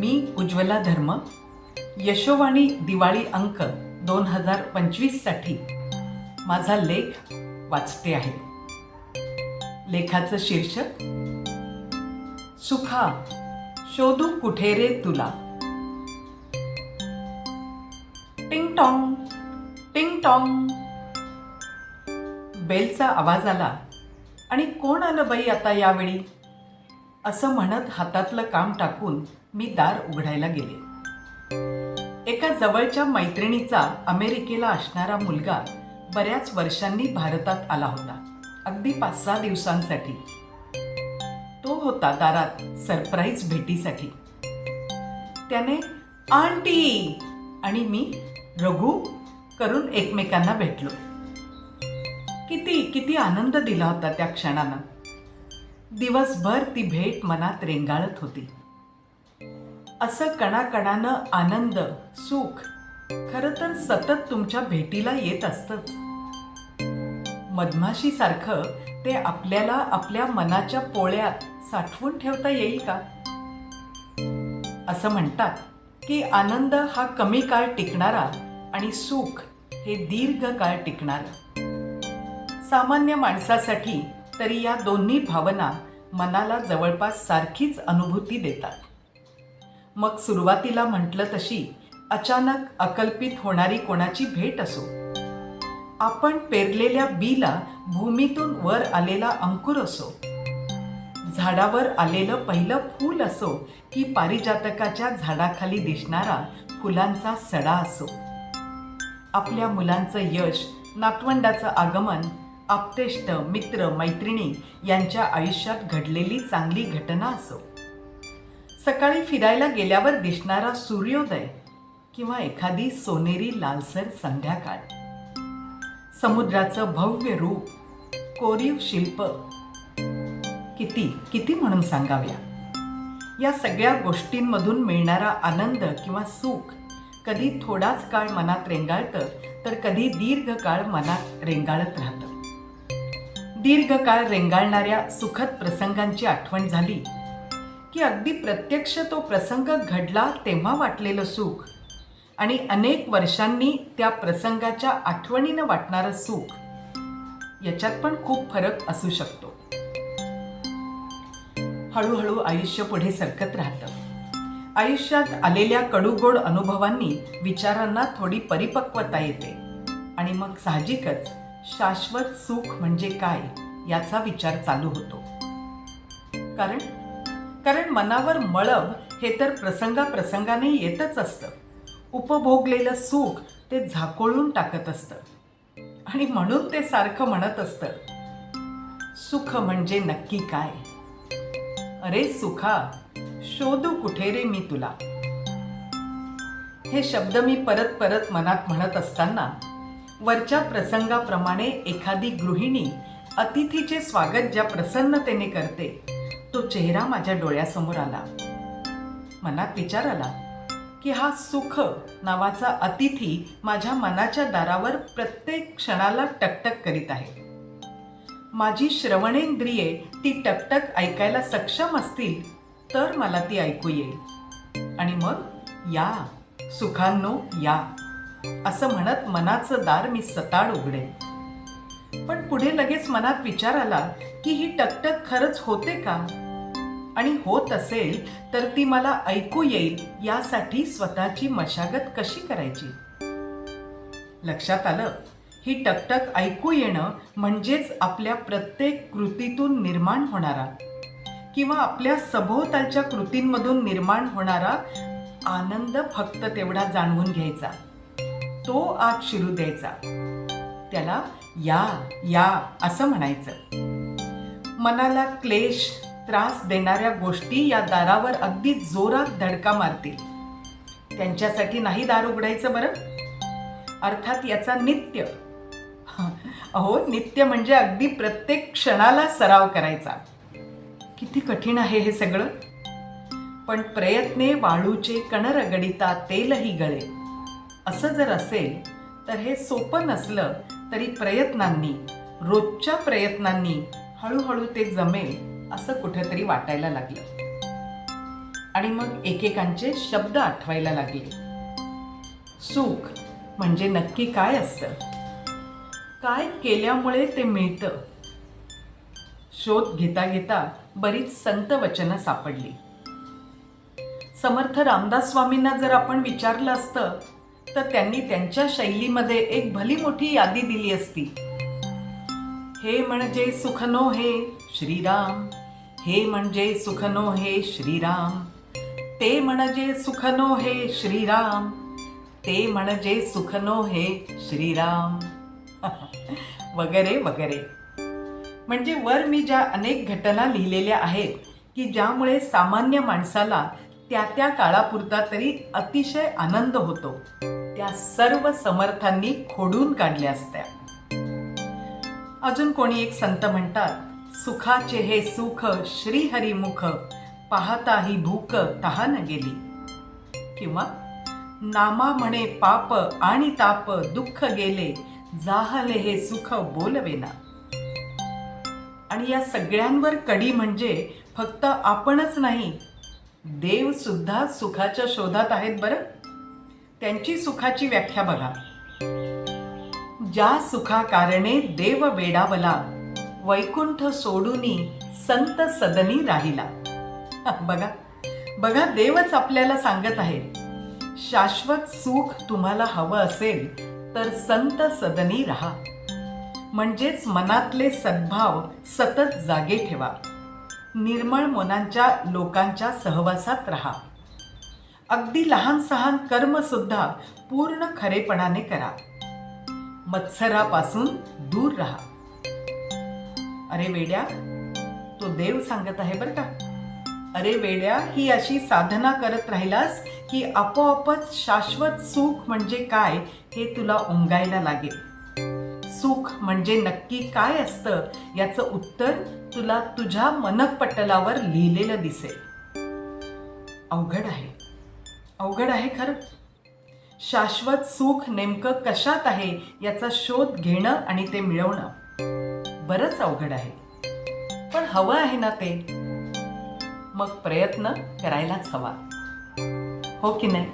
मी उज्ज्वला धर्म यशोवाणी दिवाळी अंक दोन हजार पंचवीससाठी माझा लेख वाचते आहे. लेखाचं शीर्षक सुखा शोधू कुठे रे तुला? टिंग टॉंग टिंग टॉंग. बेलचा आवाज आला आणि कोण आलं बाई आता यावेळी? असं म्हणत हातातलं काम टाकून मी दार उघडायला गेले. एका जवळच्या मैत्रिणीचा अमेरिकेला असणारा मुलगा बऱ्याच वर्षांनी भारतात आला होता अगदी पाच सहा दिवसांसाठी. तो होता दारात सरप्राईज भेटीसाठी. त्याने आंटी! आणि मी रघु! करून एकमेकांना भेटलो. किती किती आनंद दिला होता त्या क्षणानं. दिवसभर ती भेट मनात रेंगाळत होती. असं कणाकणानं आनंद सुख खरं तर सतत तुमच्या भेटीला येत असतच. मधमाशीसारखं ते आपल्याला आपल्या मनाच्या पोळ्यात साठवून ठेवता येईल का? असं म्हणतात की आनंद हा कमी काळ टिकणारा आणि सुख हे दीर्घ काळ टिकणार. सामान्य माणसासाठी तरी या दोन्ही भावना मनाला जवळपास सारखीच अनुभूती देतात. मग सुरुवातीला म्हटलं तशी अचानक अकल्पित होणारी कोणाची भेट असो. आपण पेरलेल्या बीला भूमीतून वर आलेला अंकुर असो. झाडावर आलेलं पहिलं फूल असो की पारिजातकाच्या झाडाखाली दिसणारा फुलांचा सडा असो. आपल्या मुलांचं यश नातवंडाचं आगमन आप्तेष्ट मित्र मैत्रिणी यांच्या आयुष्यात घडलेली चांगली घटना असो. सकाळी फिरायला गेल्यावर दिसणारा सूर्योदय किंवा एखादी सोनेरी लालसर संध्याकाळ. समुद्राचं भव्य रूप कोरीव शिल्प. किती किती म्हणून सांगाव्या? या सगळ्या गोष्टींमधून मिळणारा आनंद किंवा सुख कधी थोडाच काळ मनात रेंगाळतं तर कधी दीर्घ काळ मनात रेंगाळत राहतं. दीर्घकाळ रेंगाळणाऱ्या सुखद प्रसंगांची आठवण झाली. की अगदी प्रत्यक्ष तो प्रसंग घडला तेव्हा वाटलेलं सुख. आणि अनेक वर्षांनी त्या प्रसंगाच्या आठवणीनं वाटणारं सुख. याच्यात पण खूप फरक असू शकतो. हळूहळू आयुष्य पुढे सरकत राहतं. आयुष्यात आलेल्या कडूगोड अनुभवांनी विचारांना थोडी परिपक्वता येते. आणि मग साहजिकच शाश्वत सुख म्हणजे काय याचा विचार चालू होतो. कारण कारण मनावर मळब हे तर प्रसंगाप्रसंगाने येतच असतं. उपभोगलेलं सुख ते झाकोळून टाकत असतं. आणि म्हणून ते सारखं म्हणत असतं. सुख म्हणजे नक्की काय? अरे सुखा शोधू कुठे रे मी तुला? हे शब्द मी परत परत मनात म्हणत असताना वरच्या प्रसंगाप्रमाणे एखादी गृहिणी अतिथीचे स्वागत ज्या प्रसन्नतेने करते तो चेहरा माझ्या डोळ्यासमोर आला. मनात विचार आला की हा सुख नावाचा अतिथी माझ्या मनाच्या दारावर प्रत्येक क्षणाला टकटक करीत आहे. माझी श्रवणेंद्रिये ती टकटक ऐकायला सक्षम असतील तर मला ती ऐकू येईल. आणि मग या सुखांनो या. असं म्हणत मनाचं दार मी सताड उघडेन. पण पुढे लगेच मनात विचार आला की ही टकटक खरंच होते का? आणि होत असेल तर ती मला ऐकू येईल यासाठी स्वतःची मशागत कशी करायची? लक्षात आलं ही टकटक ऐकू येणं म्हणजेच आपल्या प्रत्येक कृतीतून निर्माण होणारा किंवा आपल्या सभोवतालच्या कृतींमधून निर्माण होणारा आनंद फक्त तेवढा जाणवून घ्यायचा. तो आत शिरू द्यायचा. त्याला या या असं म्हणायचं. मनाला क्लेश त्रास देणाऱ्या गोष्टी या दारावर अगदी जोरात धडका मारतील. त्यांच्यासाठी नाही दार उघडायचं बरं? अर्थात याचा नित्य. अहो नित्य म्हणजे अगदी प्रत्येक क्षणाला सराव करायचा. किती कठीण आहे हे सगळं. पण प्रयत्ने वाळूचे कणरगडिता तेलही गळे. असं जर असेल तर हे सोपं नसलं तरी प्रयत्नांनी रोजच्या प्रयत्नांनी हळूहळू ते जमेल असं कुठेतरी वाटायला लागलं. आणि मग एकेकांचे शब्द आठवायला लागले. सुख म्हणजे नक्की काय असतं? काय केल्यामुळे ते मिळतं? शोध घेता घेता बरीच संत वचनं सापडली. समर्थ रामदास स्वामींना जर आपण विचारलं असतं तर त्यांनी त्यांच्या शैलीमध्ये एक भली मोठी यादी दिली असती. हे म्हणजे सुखनो हे श्रीराम हे म्हणजे सुखनो हे श्रीराम ते म्हणजे सुखनो हे श्रीराम ते म्हणजे सुखनो हे श्रीराम. वगैरे वगैरे. म्हणजे वर मी ज्या अनेक घटना लिहिलेल्या आहेत की ज्यामुळे सामान्य माणसाला त्या त्या काळापुरता तरी अतिशय आनंद होतो. त्या सर्व समर्थांनी खोडून काढल्या असत्या. अजून कोणी एक संत म्हणतात सुखाचे हे सुख श्रीहरिमुख पाहता ही भूक तहान गेली. किंवा नामा म्हणे पाप आणि ताप दुःख गेले जाहले हे सुख बोलवेना. आणि या सगळ्यांवर कडी म्हणजे फक्त आपणच नाही देव सुद्धा सुखाच्या शोधात आहेत बरं. त्यांची सुखाची व्याख्या बघा. ज्या सुखा कारणे देव वेडावला वैकुंठ सोडूनी संत सदनी राहिला. बघा बघा देवच आपल्याला सांगत आहे शाश्वत सुख तुम्हाला हवं असेल तर संत सदनी राहा. म्हणजेच मनातले सद्भाव सतत जागे ठेवा. निर्मळ मनांच्या लोकांच्या सहवासात राहा. अगदी लहान सहान कर्म सुद्धा पूर्ण खरेपणाने करा. मत्सरापासून दूर राहा. अरे वेड्या तो देव सांगत आहे बरं का? अरे वेड्या ही अशी साधना करत राहिलास की आपोआपच शाश्वत सुख म्हणजे काय हे तुला उमगायला लागेल. सुख म्हणजे नक्की काय असतं याचं उत्तर तुला तुझ्या मनपटलावर लिहिलेलं दिसेल. अवघड आहे. अवघड आहे खरं? शाश्वत सुख नेमकं कशात आहे याचा शोध घेणं आणि ते मिळवणं. बरंच अवघड आहे. पण हवं आहे ना ते. मग प्रयत्न करायलाच हवा. हो की नाही?